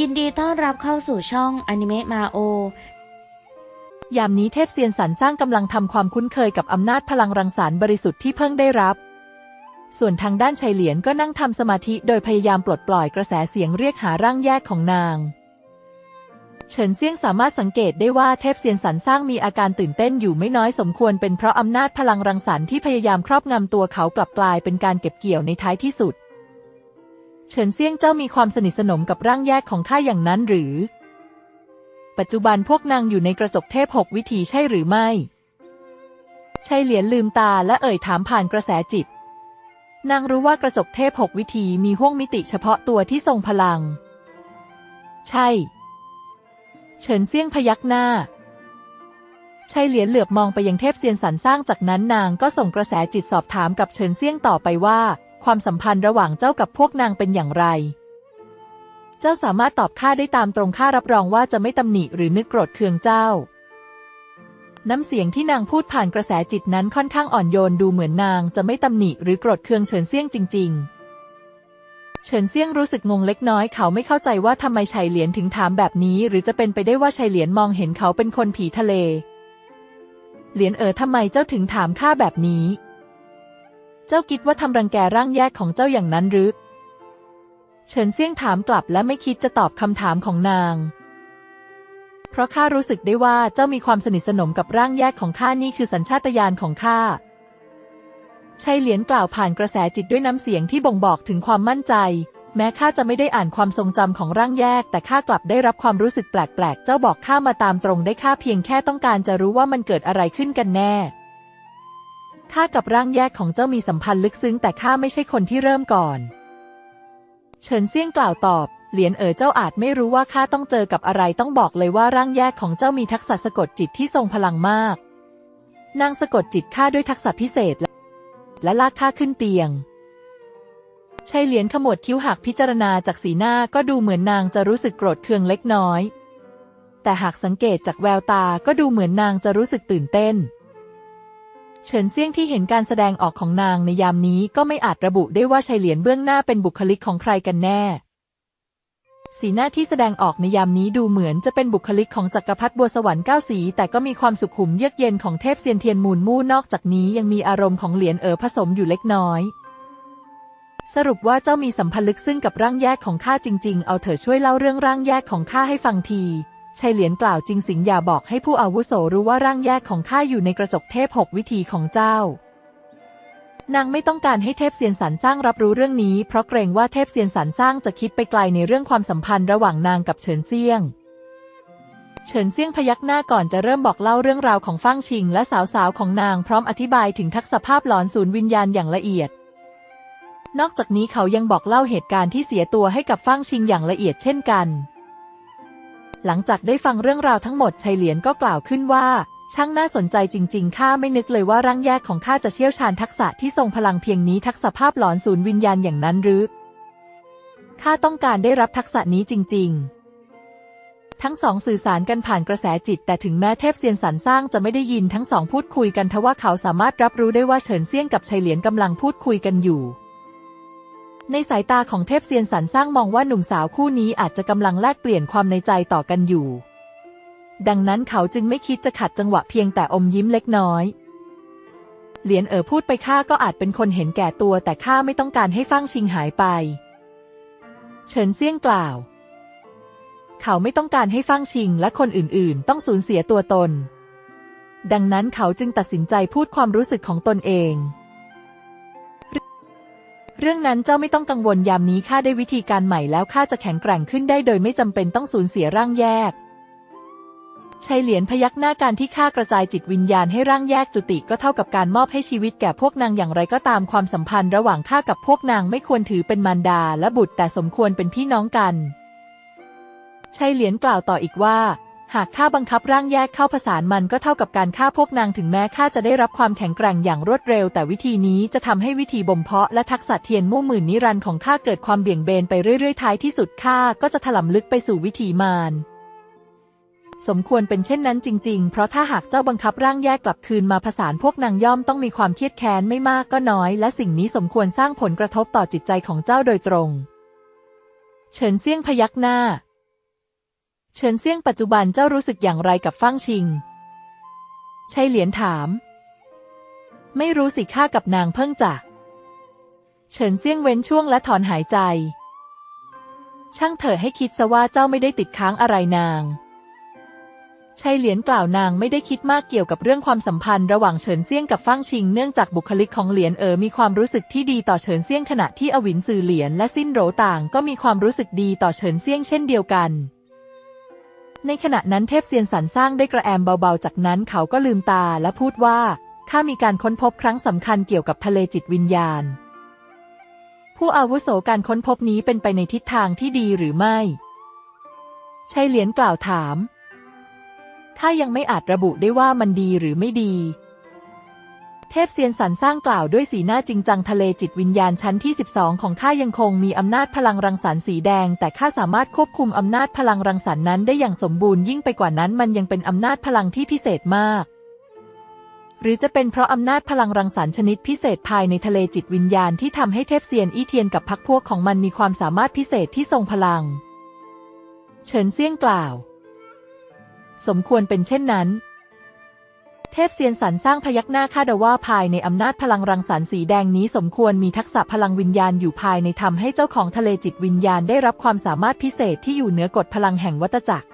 ยินดีต้อนรับเข้าสู่ช่องอนิเมะมาโอ ยามนี้เทพเซียนสันสร้างกำลังทำความคุ้นเคยกับอำนาจพลังรังสรรบริสุทธิ์ที่เพิ่งได้รับ ส่วนทางด้านชัยเหลียนก็นั่งทำสมาธิโดยพยายามปลดปล่อยกระแสเสียงเรียกหาร่างแยกของนาง เฉินเซี่ยงสามารถสังเกตได้ว่าเทพเซียนสันสร้างมีอาการตื่นเต้นอยู่ไม่น้อยสมควรเป็นเพราะอำนาจพลังรังสรรค์ที่พยายามครอบงำตัวเขากลับกลายเป็นการเก็บเกี่ยวในท้ายที่สุด เฉินเซี่ยงเจ้ามีความสนิทสนมกับร่างแยกของข้าอย่างนั้นหรือ ปัจจุบันพวกนางอยู่ในกระจกเทพหกวิถีใช่หรือไม่ชัยเหลียนลืมตาและเอ่ยถามผ่านกระแสจิต นางรู้ว่ากระจกเทพหกวิถีมีห้วงมิติเฉพาะตัวที่ทรงพลัง ใช่ เฉินเซี่ยงพยักหน้าชัยเหลียนเหลือบมองไปยังเทพเซียนสรรสร้างจากนั้นนางก็ส่งกระแสจิตสอบถามกับเฉินเซี่ยงต่อไปว่า ความสัมพันธ์ระหว่างเจ้ากับพวกนางเป็นอย่างไร เจ้าสามารถตอบข้าได้ตามตรงข้ารับรองว่าจะไม่ตำหนิหรือนึกโกรธเคืองเจ้า น้ำเสียงที่นางพูดผ่านกระแสจิตนั้นค่อนข้างอ่อนโยนดูเหมือนนางจะไม่ตำหนิหรือโกรธเคืองเฉินเซี่ยงจริง ๆ เฉินเซี่ยงรู้สึกงงเล็กน้อยเขาไม่เข้าใจว่าทำไมชัยเหลียนถึงถามแบบนี้ หรือจะเป็นไปได้ว่าชัยเหลียนมองเห็นเขาเป็นคนผีทะเล เหลียนเอ๋อทำไมเจ้าถึงถามข้าแบบนี้ เจ้าคิดว่าทำรังแกร่างแยกของเจ้าอย่างนั้นหรือ เฉินเซี่ยงถามกลับและไม่คิดจะตอบคำถามของนาง เพราะข้ารู้สึกได้ว่าเจ้ามีความสนิทสนมกับร่างแยกของข้านี่คือสัญชาตญาณของข้าชัยเหลียนกล่าวผ่านกระแสจิตด้วยน้ำเสียงที่บ่งบอกถึงความมั่นใจ แม้ข้าจะไม่ได้อ่านความทรงจำของร่างแยก แต่ข้ากลับได้รับความรู้สึกแปลกๆ เจ้าบอกข้ามาตามตรงได้ข้าเพียงแค่ต้องการจะรู้ว่ามันเกิดอะไรขึ้นกันแน่ ข้ากับร่างแยกของเจ้ามีสัมพันธ์ลึกซึ้งแต่ข้าไม่ใช่คนที่เริ่มก่อน เฉินเซี่ยงกล่าวตอบ เหลียนเอ๋อเจ้าอาจไม่รู้ว่าข้าต้องเจอกับอะไรต้องบอกเลยว่าร่างแยกของเจ้ามีทักษะสะกดจิตที่ทรงพลังมาก นางสะกดจิตข้าด้วยทักษะพิเศษ และลากข้าขึ้นเตียงชัยเหลียนขมวดคิ้วหักพิจารณาจากสีหน้าก็ดูเหมือนนางจะรู้สึกโกรธเคืองเล็กน้อย แต่หากสังเกตจากแววตาก็ดูเหมือนนางจะรู้สึกตื่นเต้น เฉินเซี่ยงที่เห็นการแสดงออกของนางในยามนี้ก็ไม่อาจระบุได้ว่าชัยเหลียนเบื้องหน้าเป็นบุคลิกของใครกันแน่ สีหน้าที่แสดงออกในยามนี้ดูเหมือนจะเป็นบุคลิกของจักรพรรดิบัวสวรรค์เก้าสี แต่ก็มีความสุขุมเยือกเย็นของเทพเซียนเทียนมูลมู่นอกจากนี้ยังมีอารมณ์ของเหลียนเอ๋อผสมอยู่เล็กน้อย สรุปว่าเจ้ามีสัมพันธ์ลึกซึ้งกับร่างแยกของข้าจริง ๆ เอาเถอะช่วยเล่าเรื่องร่างแยกของข้าให้ฟังที ชัยเหลียนกล่าวจริงสิงอย่าบอกให้ผู้อาวุโสรู้ว่าร่างแยกของข้าอยู่ในกระจกเทพหกวิธีของเจ้านางไม่ต้องการให้เทพเซียนสันสร้างรับรู้เรื่องนี้ เพราะเกรงว่าเทพเซียนสันสร้างจะคิดไปไกลในเรื่องความสัมพันธ์ระหว่างนางกับเฉินเซียง เฉินเซียงพยักหน้าก่อนจะเริ่มบอกเล่าเรื่องราวของฟ่างชิง และสาวๆของนางพร้อมอธิบายถึงทักษะภาพหลอนศูนย์วิญญาณอย่างละเอียด นอกจากนี้เขายังบอกเล่าเหตุการณ์ที่เสียตัวให้กับฟ่างชิงอย่างละเอียดเช่นกัน หลังจากได้ฟังเรื่องราวทั้งหมดชัยเหลียนก็กล่าวขึ้นว่า ช่างน่าสนใจจริงๆ ข้าไม่นึกเลยว่าร่างแยกของข้าจะเชี่ยวชาญทักษะที่ทรงพลังเพียงนี้ทักษะภาพหลอนศูนย์วิญญาณอย่างนั้นหรือข้าต้องการได้รับทักษะนี้จริง ๆ ทั้งสองสื่อสารกันผ่านกระแสจิต แต่ถึงแม้เทพเซียนสันสร้างจะไม่ได้ยินทั้งสองพูดคุยกันทว่าเขาสามารถรับรู้ได้ว่าเฉินเซี่ยงกับชัยเหลียนกำลังพูดคุยกันอยู่ ในสายตาของเทพเซียนสันสร้างมองว่าหนุ่มสาวคู่นี้อาจจะกำลังแลกเปลี่ยนความในใจต่อกันอยู่ ดังนั้นเขาจึงไม่คิดจะขัดจังหวะเพียงแต่อมยิ้มเล็กน้อย เหลียนเอ๋อพูดไปข้าก็อาจเป็นคนเห็นแก่ตัวแต่ข้าไม่ต้องการให้ฟั่งชิงหายไป เฉินเซี่ยงกล่าว เขาไม่ต้องการให้ฟั่งชิงและคนอื่นๆ ต้องสูญเสียตัวตน ดังนั้นเขาจึงตัดสินใจพูดความรู้สึกของตนเอง เรื่องนั้นเจ้าไม่ต้องกังวลยามนี้ข้าได้วิธีการใหม่แล้วข้าจะแข็งแกร่งขึ้นได้โดยไม่จำเป็นต้องสูญเสียร่างแยกชัยเหลียนพยักหน้าการที่ข้ากระจายจิตวิญญาณให้ร่างแยกจุติก็เท่ากับการมอบให้ชีวิตแก่พวกนางอย่างไรก็ตามความสัมพันธ์ระหว่างข้ากับพวกนางไม่ควรถือเป็นมารดาและบุตรแต่สมควรเป็นพี่น้องกันชัยเหลียนกล่าวต่ออีกว่า หากข้าบังคับร่างแยกเข้าผสานมันก็เท่ากับการฆ่าพวกนางถึงแม้ข้าจะได้รับความแข็งแกร่งอย่างรวดเร็ว แต่วิธีนี้จะทำให้วิธีบ่มเพาะและทักษะเทียนมู่หมื่นนิรันด์ของข้าเกิดความเบี่ยงเบนไปเรื่อยๆท้ายที่สุดข้าก็จะถลำลึกไปสู่วิธีมารสมควรเป็นเช่นนั้นจริงๆ เพราะถ้าหากเจ้าบังคับร่างแยกกลับคืนมาผสานพวกนางย่อมต้องมีความเครียดแค้นไม่มากก็น้อย และสิ่งนี้สมควรสร้างผลกระทบต่อจิตใจของเจ้าโดยตรง เฉินเซี่ยงพยักหน้า เฉินเซี่ยงปัจจุบันเจ้ารู้สึกอย่างไรกับฟั่งชิงชัยเหลียนถาม ไม่รู้สิข้ากับนางเพิ่งจะเฉินเซี่ยงเว้นช่วงและถอนหายใจ ช่างเถอะให้คิดซะว่าเจ้าไม่ได้ติดค้างอะไรนางชัยเหลียนกล่าวนางไม่ได้คิดมากเกี่ยวกับเรื่องความสัมพันธ์ระหว่างเฉินเซี่ยงกับฟั่งชิง เนื่องจากบุคลิกของเหลียนเอ๋อมีความรู้สึกที่ดีต่อเฉินเซี่ยงขณะที่อวินซือเหลียนและสิ้นโหรต่างก็มีความรู้สึกดีต่อเฉินเซี่ยงเช่นเดียวกัน ในขณะนั้นเทพเซียนสันสร้างได้กระแอมเบาๆ จากนั้นเขาก็ลืมตาและพูดว่า ข้ามีการค้นพบครั้งสำคัญเกี่ยวกับทะเลจิตวิญญาณ ผู้อาวุโสการค้นพบนี้เป็นไปในทิศทางที่ดีหรือไม่ชัยเหลียนกล่าวถามข้ายังไม่อาจระบุได้ว่ามันดีหรือไม่ดี เทพเซียนสันสร้างกล่าวด้วยสีหน้าจริงจังทะเลจิตวิญญาณชั้นที่ 12 ของข้ายังคงมีอำนาจพลังรังสรรค์สีแดง แต่ข้าสามารถควบคุมอำนาจพลังรังสรรค์นั้นได้อย่างสมบูรณ์ยิ่งไปกว่านั้นมันยังเป็นอำนาจพลังที่พิเศษมาก หรือจะเป็นเพราะอำนาจพลังรังสรรค์ชนิดพิเศษภายในทะเลจิตวิญญาณที่ทำให้เทพเซียนอี้เทียนกับพรรคพวกของมันมีความสามารถพิเศษที่ทรงพลัง เฉินเซี่ยงกล่าว สมควรเป็นเช่นนั้น เทพเซียนสันสร้างพยักหน้าคาดว่าภายในอำนาจพลังรังสรรค์สีแดงนี้สมควรมีทักษะพลังวิญญาณอยู่ภายในทำให้เจ้าของทะเลจิตวิญญาณได้รับความสามารถพิเศษที่อยู่เหนือกฎพลังแห่งวัตจักร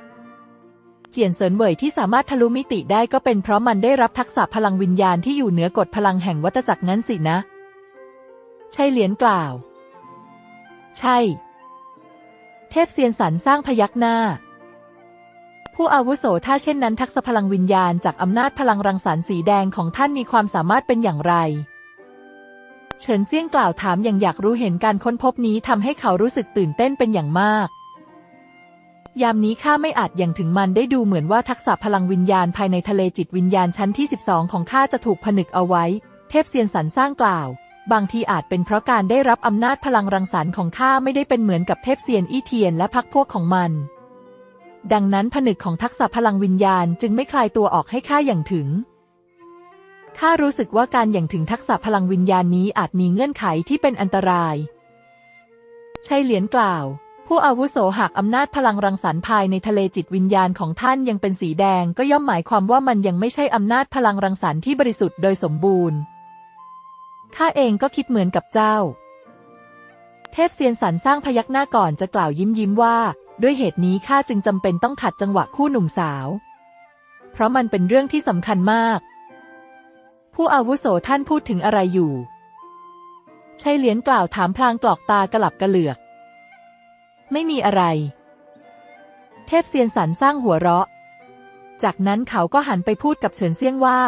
เจียนเซินเว่ยที่สามารถทะลุมิติได้ก็เป็นเพราะมันได้รับทักษะพลังวิญญาณที่อยู่เหนือกฎพลังแห่งวัตจักรนั้นสินะใช่เหลียนกล่าว ใช่ เทพเซียนสันสร้างพยักหน้า ผู้อาวุโสถ้าเช่นนั้นทักษะพลังวิญญาณจากอำนาจพลังรังสรรค์สีแดงของท่านมีความสามารถเป็นอย่างไร เฉินเซี่ยงกล่าวถามอย่างอยากรู้เห็นการค้นพบนี้ทำให้เขารู้สึกตื่นเต้นเป็นอย่างมาก ยามนี้ข้าไม่อาจอย่างถึงมันได้ดูเหมือนว่าทักษะพลังวิญญาณภายในทะเลจิตวิญญาณชั้นที่ 12 ของข้าจะถูกผนึกเอาไว้ เทพเซียนสันสร้างกล่าวบางทีอาจเป็นเพราะการได้รับอำนาจพลังรังสรรค์ของข้าไม่ได้เป็นเหมือนกับเทพเซียนอี้เทียนและพักพวกของมัน ดังนั้นผนึกของทักษะพลังวิญญาณจึงไม่คลายตัวออกให้ข้าอย่างถึง ข้ารู้สึกว่าการอย่างถึงทักษะพลังวิญญาณนี้อาจมีเงื่อนไขที่เป็นอันตรายชัยเหลียนกล่าว ผู้อาวุโสหากอำนาจพลังรังสรรค์ภายในทะเลจิตวิญญาณของท่านยังเป็นสีแดงก็ย่อมหมายความว่ามันยังไม่ใช่อำนาจพลังรังสรรค์ที่บริสุทธิ์โดยสมบูรณ์ ข้าเองก็คิดเหมือนกับเจ้า เทพเซียนสันสร้างพยักหน้าก่อนจะกล่าวยิ้มยิ้มว่า ด้วยเหตุนี้ข้าจึงจำเป็นต้องขัดจังหวะคู่หนุ่มสาว เพราะมันเป็นเรื่องที่สำคัญมาก ผู้อาวุโสท่านพูดถึงอะไรอยู่ชัยเหลียนกล่าวถามพลางกรอกตากระหลับกระเหลือก ไม่มีอะไร เทพเซียนสันสร้างหัวเราะ จากนั้นเขาก็หันไปพูดกับเฉินเซียงว่า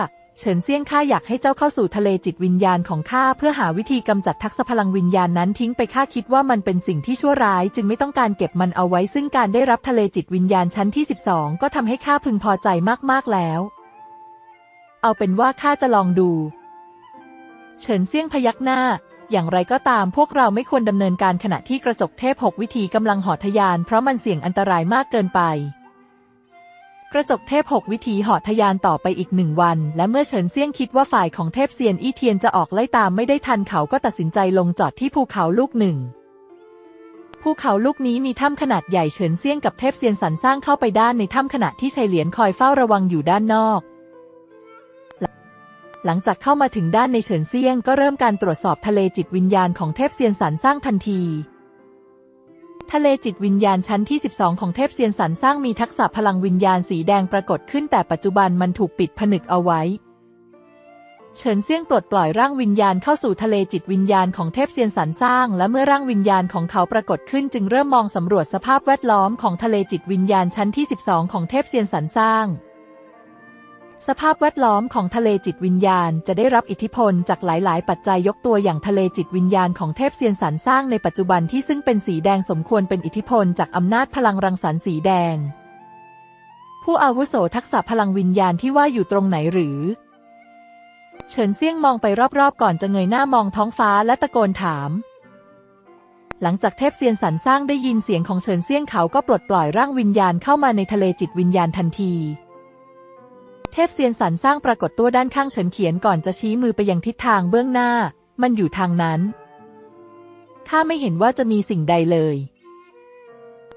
เฉินเซี่ยงข้าอยากให้เจ้าเข้าสู่ทะเลจิตวิญญาณของข้าเพื่อหาวิธีกำจัดทักษะพลังวิญญาณนั้นทิ้งไปข้าคิดว่ามันเป็นสิ่งที่ชั่วร้าย จึงไม่ต้องการเก็บมันเอาไว้ ซึ่งการได้รับทะเลจิตวิญญาณชั้นที่ 12 ก็ทำให้ข้าพึงพอใจมากๆแล้ว เอาเป็นว่าข้าจะลองดู เฉินเซี่ยงพยักหน้า อย่างไรก็ตามพวกเราไม่ควรดำเนินการขณะที่กระจกเทพหกวิธีกำลังหอทะยาน เพราะมันเสี่ยงอันตรายมากเกินไป กระจกเทพหกวิธีหอทะยานต่อไปอีกหนึ่งวัน และเมื่อเฉินเซี่ยงคิดว่าฝ่ายของเทพเซียนอี้เทียนจะออกไล่ตามไม่ได้ทันเขาก็ตัดสินใจลงจอดที่ภูเขาลูกหนึ่งภูเขาลูกนี้มีถ้ำขนาดใหญ่เฉินเซี่ยงกับเทพเซียนสันสร้างเข้าไปด้านในถ้ำขณะที่ชัยเหลียนคอยเฝ้าระวังอยู่ด้านนอก หลังจากเข้ามาถึงด้านในเฉินเซี่ยงก็เริ่มการตรวจสอบทะเลจิตวิญญาณของเทพเซียนสันสร้างทันที ทะเลจิตวิญญาณชั้นที่ 12 ของเทพเซียนสันสร้างมีทักษะพลังวิญญาณสีแดงปรากฏขึ้นแต่ปัจจุบันมันถูกปิดผนึกเอาไว้ เฉินเซี่ยงปลดปล่อยร่างวิญญาณเข้าสู่ทะเลจิตวิญญาณของเทพเซียนสันสร้าง และเมื่อร่างวิญญาณของเขาปรากฏขึ้นจึงเริ่มมองสำรวจสภาพแวดล้อมของทะเลจิตวิญญาณชั้นที่ 12 ของเทพเซียนสันสร้าง สภาพแวดล้อมของทะเลจิตวิญญาณจะได้รับอิทธิพลจากหลาย ๆ ปัจจัยยกตัวอย่างทะเลจิตวิญญาณของเทพเซียนสันสร้างในปัจจุบันที่ซึ่งเป็นสีแดงสมควรเป็นอิทธิพลจากอำนาจพลังรังสรรค์สีแดง ผู้อาวุโสทักษะพลังวิญญาณที่ว่าอยู่ตรงไหนหรือ เฉินเซี่ยงมองไปรอบ ๆ ก่อนจะเงยหน้ามองท้องฟ้าและตะโกนถาม หลังจากเทพเซียนสันสร้างได้ยินเสียงของเฉินเซี่ยงเขาก็ปลดปล่อยร่างวิญญาณเข้ามาในทะเลจิตวิญญาณทันที เทพเซียนสันสร้างปรากฏตัวด้านข้างเฉินเขียนก่อนจะชี้มือไปยังทิศทางเบื้องหน้า มันอยู่ทางนั้นข้าไม่เห็นว่าจะมีสิ่งใดเลย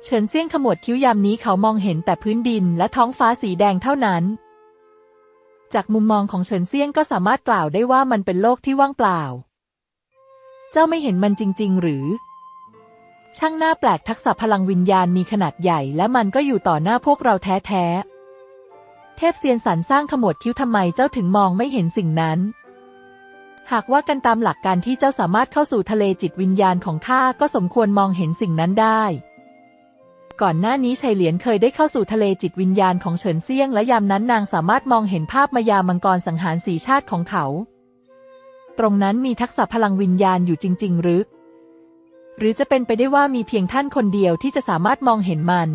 เฉินเซี่ยงขมวดคิ้วยามนี้เขามองเห็นแต่พื้นดินและท้องฟ้าสีแดงเท่านั้น จากมุมมองของเฉินเซี่ยงก็สามารถกล่าวได้ว่ามันเป็นโลกที่ว่างเปล่า เจ้าไม่เห็นมันจริง ๆ หรือ ช่างหน้าแปลกทักษะพลังวิญญาณมีขนาดใหญ่ และมันก็อยู่ต่อหน้าพวกเราแท้ ๆ เทพเซียนสันสร้างขมวดคิ้วทำไมเจ้าถึงมองไม่เห็นสิ่งนั้น หากว่ากันตามหลักการที่เจ้าสามารถเข้าสู่ทะเลจิตวิญญาณของข้าก็สมควรมองเห็นสิ่งนั้นได้ ก่อนหน้านี้ชัยเหลียนเคยได้เข้าสู่ทะเลจิตวิญญาณของเฉินเซียง และยามนั้นนางสามารถมองเห็นภาพมายามังกรสังหารสีชาติของเขา ตรงนั้นมีทักษะพลังวิญญาณอยู่จริง ๆ หรือ หรือจะเป็นไปได้ว่ามีเพียงท่านคนเดียวที่จะสามารถมองเห็นมัน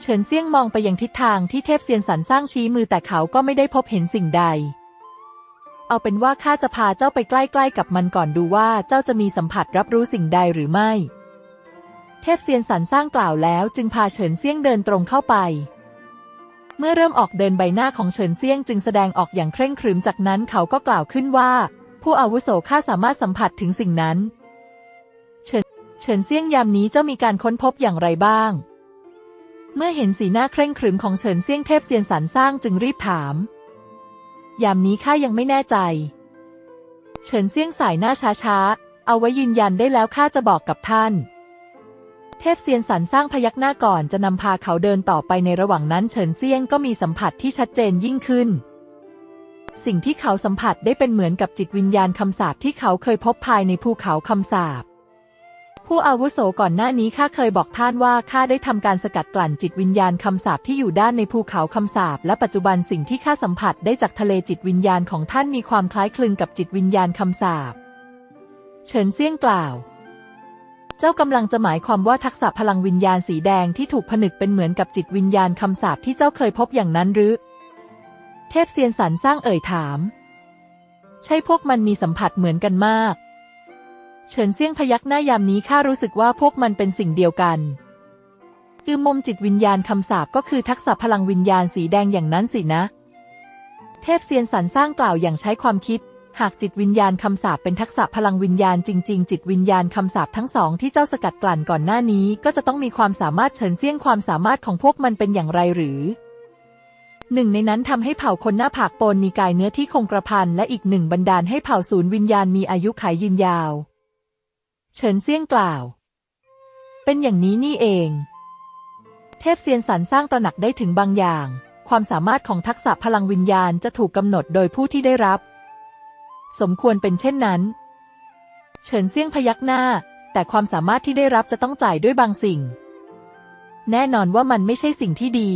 เฉินเซี่ยงมองไปยังทิศทางที่เทพเซียนสันสร้างชี้มือแต่เขาก็ไม่ได้พบเห็นสิ่งใด เอาเป็นว่าข้าจะพาเจ้าไปใกล้ ๆ กับมันก่อนดูว่าเจ้าจะมีสัมผัสรับรู้สิ่งใดหรือไม่ เทพเซียนสันสร้างกล่าวแล้ว จึงพาเฉินเซี่ยงเดินตรงเข้าไป เมื่อเริ่มออกเดินใบหน้าของเฉินเซี่ยงจึงแสดงออกอย่างเคร่งครึมจากนั้นเขาก็กล่าวขึ้นว่า ผู้อาวุโสข้าสามารถสัมผัสถึงสิ่งนั้น เฉินเฉินเซี่ยงยามนี้เจ้ามีการค้นพบอย่างไรบ้าง เมื่อเห็นสีหน้าเคร่งครึมของเฉินเซี่ยงเทพเซียนสันสร้างจึงรีบถาม ยามนี้ข้ายังไม่แน่ใจ เฉินเซี่ยงสายหน้าช้าๆ เอาไว้ยืนยันได้แล้วข้าจะบอกกับท่าน เทพเซียนสันสร้างพยักหน้าก่อนจะนำพาเขาเดินต่อไปในระหว่างนั้นเฉินเซี่ยงก็มีสัมผัสที่ชัดเจนยิ่งขึ้น สิ่งที่เขาสัมผัสได้เป็นเหมือนกับจิตวิญญาณคำสาปที่เขาเคยพบภายในภูเขาคำสาป ผู้อาวุโสก่อนหน้านี้ข้าเคยบอกท่านว่าข้าได้ทำการสกัดกลั่นจิตวิญญาณคำสาปที่อยู่ด้านในภูเขาคำสาปและปัจจุบันสิ่งที่ข้าสัมผัสได้จากทะเลจิตวิญญาณของท่านมีความคล้ายคลึงกับจิตวิญญาณคำสาปเฉินเซี่ยงกล่าว เจ้ากำลังจะหมายความว่าทักษะพลังวิญญาณสีแดงที่ถูกผนึกเป็นเหมือนกับจิตวิญญาณคำสาปที่เจ้าเคยพบอย่างนั้นหรือ เทพเซียนสันสร้างเอ่ยถาม ใช่พวกมันมีสัมผัสเหมือนกันมาก เฉินเซี่ยงพยักหน้ายามนี้ข้ารู้สึกว่าพวกมันเป็นสิ่งเดียวกันอือมมจิตวิญญาณคำสาปก็คือทักษะพลังวิญญาณสีแดงอย่างนั้นสินะ เทพเซียนสันสร้างกล่าวอย่างใช้ความคิด หากจิตวิญญาณคำสาปเป็นทักษะพลังวิญญาณจริง ๆ จิตวิญญาณคำสาปทั้งสองที่เจ้าสกัดกลั่นก่อนหน้านี้ ก็จะต้องมีความสามารถเฉินเซี่ยงความสามารถของพวกมันเป็นอย่างไรหรือหนึ่งในนั้นทำให้เผ่าคนหน้าผากปนมีกายเนื้อที่คงกระพันและอีกหนึ่งบันดาลให้เผ่าศูนย์วิญญาณมีอายุขัยยืนยาว เฉินเซี่ยงกล่าว เป็นอย่างนี้นี่เอง เทพเซียนสันสร้างตระหนักได้ถึงบางอย่าง ความสามารถของทักษะพลังวิญญาณจะถูกกำหนดโดยผู้ที่ได้รับ สมควรเป็นเช่นนั้น เฉินเซี่ยงพยักหน้า แต่ความสามารถที่ได้รับจะต้องจ่ายด้วยบางสิ่ง แน่นอนว่ามันไม่ใช่สิ่งที่ดี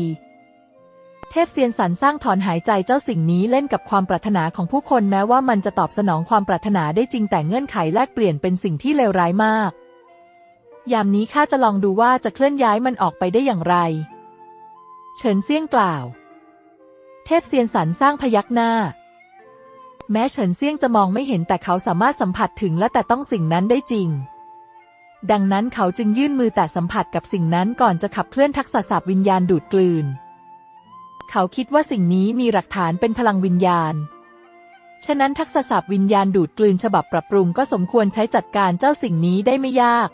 เทพเซียนสันสร้างถอนหายใจเจ้าสิ่งนี้เล่นกับความปรารถนาของผู้คนแม้ว่ามันจะตอบสนองความปรารถนาได้จริงแต่เงื่อนไขแลกเปลี่ยนเป็นสิ่งที่เลวร้ายมาก ยามนี้ข้าจะลองดูว่าจะเคลื่อนย้ายมันออกไปได้อย่างไร เฉินเซี่ยงกล่าว เทพเซียนสันสร้างพยักหน้า แม้เฉินเซี่ยงจะมองไม่เห็นแต่เขาสามารถสัมผัสถึงและแต่ต้องสิ่งนั้นได้จริงดังนั้นเขาจึงยื่นมือแต่สัมผัสกับสิ่งนั้นก่อนจะขับเคลื่อนทักษะสาบวิญญาณดูดกลืน เขาคิดว่าสิ่งนี้มีหลักฐานเป็นพลังวิญญาณ ฉะนั้นทักษะสาบวิญญาณดูดกลืนฉบับปรับปรุงก็สมควรใช้จัดการเจ้าสิ่งนี้ได้ไม่ยาก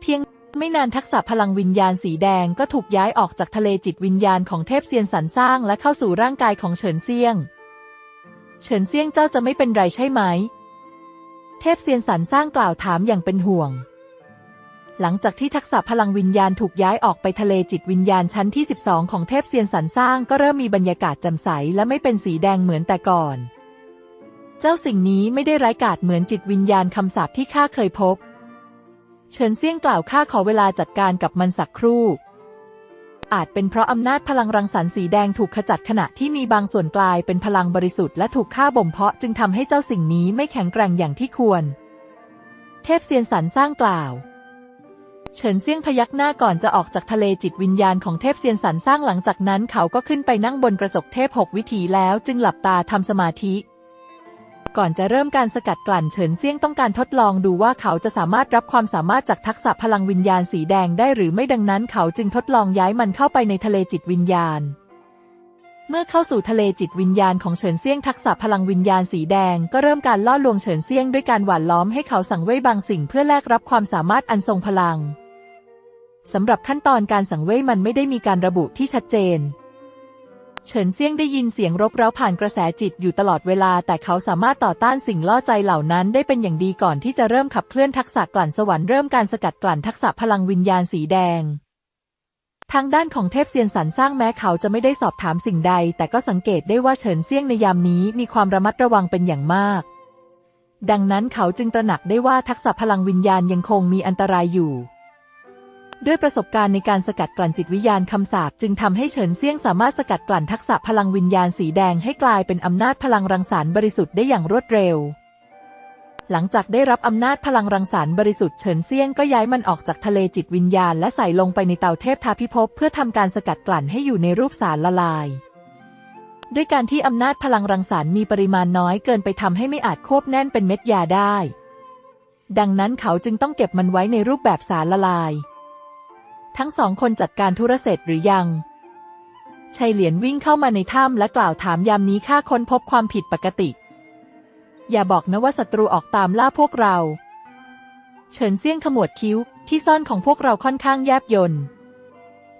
เพียงไม่นานทักษะพลังวิญญาณสีแดงก็ถูกย้ายออกจากทะเลจิตวิญญาณของเทพเซียนสันสร้างและเข้าสู่ร่างกายของเฉินเซียง เฉินเซียงเจ้าจะไม่เป็นไรใช่ไหม เทพเซียนสันสร้างกล่าวถามอย่างเป็นห่วง หลังจากที่ทักษะพลังวิญญาณถูกย้ายออกไปทะเลจิตวิญญาณชั้นที่ 12 ของเทพเซียนสันสร้างก็เริ่มมีบรรยากาศจ่มใสและไม่เป็นสีแดงเหมือนแต่ก่อน เจ้าสิ่งนี้ไม่ได้ไร้กาจเหมือนจิตวิญญาณคำสาปที่ข้าเคยพบ เฉินเซี่ยงกล่าวข้าขอเวลาจัดการกับมันสักครู่ อาจเป็นเพราะอำนาจพลังรังสรรค์สีแดงถูกขจัดขณะที่มีบางส่วนกลายเป็นพลังบริสุทธิ์และถูกฆ่าบ่มเพาะจึงทำให้เจ้าสิ่งนี้ไม่แข็งแกร่งอย่างที่ควร เทพเซียนสันสร้างกล่าว เฉินเซี่ยงพยักหน้าก่อนจะออกจากทะเลจิตวิญญาณของเทพเซียนสันสร้างหลังจากนั้นเขาก็ขึ้นไปนั่งบนกระจกเทพหกวิถีแล้วจึงหลับตาทำสมาธิ ก่อนจะเริ่มการสกัดกลั่นเฉินเซี่ยงต้องการทดลองดูว่าเขาจะสามารถรับความสามารถจากทักษะพลังวิญญาณสีแดงได้หรือไม่ดังนั้น เขาจึงทดลองย้ายมันเข้าไปในทะเลจิตวิญญาณเมื่อเข้าสู่ทะเลจิตวิญญาณของเฉินเซี่ยงทักษะพลังวิญญาณสีแดงก็เริ่มการล่อลวงเฉินเซี่ยงด้วยการหว่านล้อมให้เขาสั่งเว่ยบางสิ่งเพื่อแลกรับความสามารถอันทรงพลัง สำหรับขั้นตอนการสังเวยมันไม่ได้มีการระบุที่ชัดเจน เฉินเซี่ยงได้ยินเสียงรบเร้าผ่านกระแสจิตอยู่ตลอดเวลา แต่เขาสามารถต่อต้านสิ่งล่อใจเหล่านั้นได้เป็นอย่างดีก่อนที่จะเริ่มขับเคลื่อนทักษะกลั่นสวรรค์เริ่มการสกัดกลั่นทักษะพลังวิญญาณสีแดง ทางด้านของเทพเซียนสรรสร้างแม้เขาจะไม่ได้สอบถามสิ่งใด แต่ก็สังเกตได้ว่าเฉินเซี่ยงในยามนี้มีความระมัดระวังเป็นอย่างมากดังนั้นเขาจึงตระหนักได้ว่าทักษะพลังวิญญาณยังคงมีอันตรายอยู่ ด้วยประสบการณ์ในการสกัดกลั่นจิตวิญญาณคำสาปจึงทำให้เฉินเซี่ยงสามารถสกัดกลั่นทักษะพลังวิญญาณสีแดงให้กลายเป็นอำนาจพลังรังสรรค์บริสุทธิ์ได้อย่างรวดเร็ว หลังจากได้รับอำนาจพลังรังสรรค์บริสุทธิ์เฉินเซี่ยงก็ย้ายมันออกจากทะเลจิตวิญญาณและใส่ลงไปในเตาเทพทาพิภพเพื่อทำการสกัดกลั่นให้อยู่ในรูปสารละลายด้วยการที่อำนาจพลังรังสรรค์มีปริมาณน้อยเกินไปทำให้ไม่อาจควบแน่นเป็นเม็ดยาได้ ดังนั้นเขาจึงต้องเก็บมันไว้ในรูปแบบสารละลาย ทั้งสองคนจัดการธุระเสร็จหรือยังชัยเหลียนวิ่งเข้ามาในถ้ำและกล่าวถามยามนี้ข้าค้นพบความผิดปกติ อย่าบอกนะว่าศัตรูออกตามล่าพวกเรา เฉินเซี่ยงขมวดคิ้วที่ซ่อนของพวกเราค่อนข้างแยบยน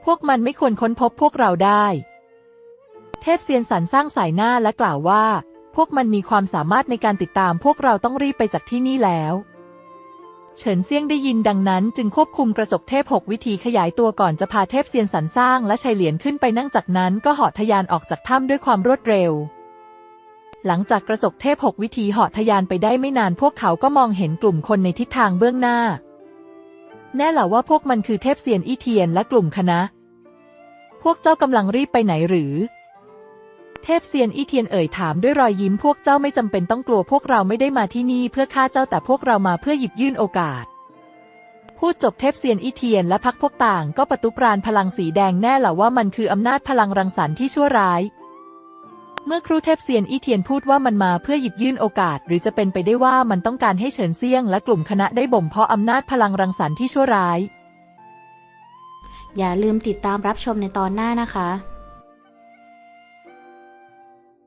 พวกมันไม่ควรค้นพบพวกเราได้ เทพเซียนสันสร้างสายหน้าและกล่าวว่า พวกมันมีความสามารถในการติดตามพวกเราต้องรีบไปจากที่นี่แล้ว เฉินเซี่ยงได้ยินดังนั้นจึงควบคุมกระจกเทพหกวิธีขยายตัวก่อนจะพาเทพเซียนสันสร้างและชัยเหลียนขึ้นไปนั่งจากนั้นก็เหาะทะยานออกจากถ้ำด้วยความรวดเร็ว หลังจากกระจกเทพหกวิธีเหาะทะยานไปได้ไม่นานพวกเขาก็มองเห็นกลุ่มคนในทิศทางเบื้องหน้า แน่หล่าว่าพวกมันคือเทพเซียนอี้เทียนและกลุ่มคณะ พวกเจ้ากำลังรีบไปไหนหรือ เทพเซียนอี้เทียนเอ่ยถามด้วยรอยยิ้มพวกเจ้าไม่จำเป็นต้องกลัวพวกเราไม่ได้มาที่นี่เพื่อฆ่าเจ้าแต่พวกเรามาเพื่อหยิบยื่นโอกาส พูดจบเทพเซียนอี้เทียนและพักพวกต่างก็ประตุปราณพลังสีแดงแน่หล่าว่ามันคืออำนาจพลังรังสรรค์ที่ชั่วร้าย เมื่อครูเทพเซียนอี้เทียนพูดว่ามันมาเพื่อหยิบยื่นโอกาส หรือจะเป็นไปได้ว่ามันต้องการให้เฉินเซียง และกลุ่มคณะได้บ่มเพาะอำนาจพลังรังสรรค์ที่ชั่วร้าย อย่าลืมติดตามรับชมในตอนหน้านะคะ